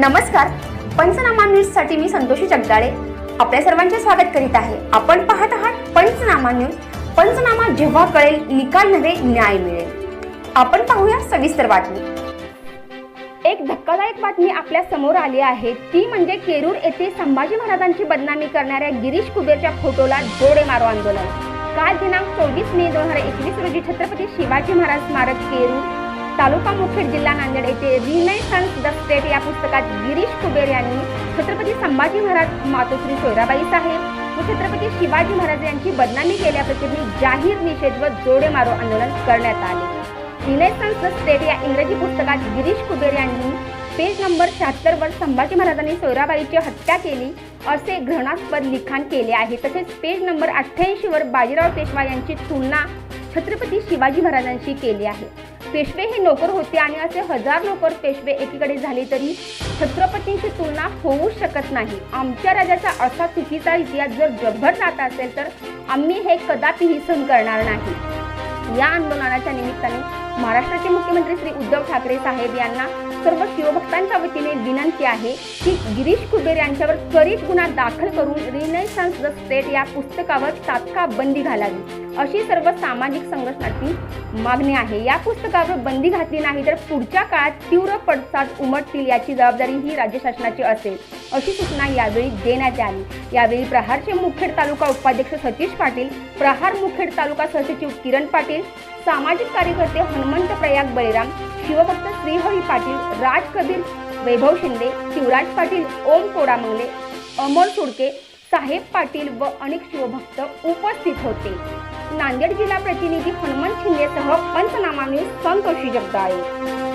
नमस्कार. पंचनामा न्यूजसाठी मी संतोषी जगदाळे. आपल्या सर्वांचे स्वागत करीत आहे. आपण पाहत आहात पंचनामा न्यूज. पंचनामा जेव्हा कळेल निकाल नव्हे न्याय मिळेल. आपण पाहूया सविस्तर बातमी. एक धक्कादायक बातमी आपल्यासमोर आली आहे. ती म्हणजे केरूर येथे संभाजी महाराजांची बदनामी करणाऱ्या गिरीश कुबेरच्या फोटोला जोडे मारो आंदोलन. काल दिनांक चोवीस मे दोन हजार एकवीस रोजी छत्रपती शिवाजी महाराज स्मारक केरूर तालुका मुखेड जिल्हा नांदेड येथे रिनायसन्स द स्टेट या पुस्तकात गिरीश कुबेर यांनी छत्रपती संभाजी महाराज मातोश्री सोयराबाई साहेब व छत्रपती शिवाजी महाराज यांची बदनामी केल्याप्रकरणी जाहीर निषेध व जोडे मारो आंदोलन करण्यात आले. रिनायसन्स द स्टेट या इंग्रजी पुस्तकात गिरीश कुबेर यांनी पेज नंबर शहात्तर वर संभाजी महाराजांनी सोयराबाईची हत्या केली असे घृणास्पद लिखाण केले आहे. तसेच पेज नंबर अठ्ठ्याऐंशी वर बाजीराव पेशवा यांची तुलना छत्रपती शिवाजी महाराजांशी केली आहे. पेशवे हे नोकर होते आणि असे हजार नोकर पेशवे एकीकडे झाले तरी छत्रपतींची तुलना होऊ शकत नाही. आमच्या राजाचा असा चुकीचा इतिहास जर जगभर जात असेल तर आम्ही हे कदापिही सहन करणार नाही. या आंदोलनाच्या निमित्ताने महाराष्ट्राचे मुख्यमंत्री श्री उद्धव ठाकरे साहेब यांना सर्व शिवभक्तांच्या वतीने विनंती आहे की गिरीश कुबेर यांच्यावर त्वरित गुन्हा दाखल करून रिनेसन्स द स्टेट या पुस्तकावर तात्काळ बंदी घालावी अशी सर्व सामाजिक संघटनांची मागणी आहे. या पुस्तकावर बंदी घातली नाही तर पुढच्या काळात तीव्र पडसाद उमटतील याची जबाबदारी ही राज्य शासनाची असेल अशी सूचना यावेळी देण्यात आली. यावेळी प्रहारचे मुखेड तालुका उपाध्यक्ष सतीश पाटील प्रहार मुखेड तालुका सहसचिव किरण पाटील सामाजिक कार्यकर्ते हनुमंत प्रयाग बळीराम शिवभक्त श्रीहरी पाटील राज कबीर वैभव शिंदे शिवराज पाटील ओम कोडामंगले अमोल सुडके साहेब पाटील व अनेक शिवभक्त उपस्थित होते. नांदेड जिल्हा प्रतिनिधी हनुमंत शिंदेसह पंचनामा न्यूज संतोषी जगदाळे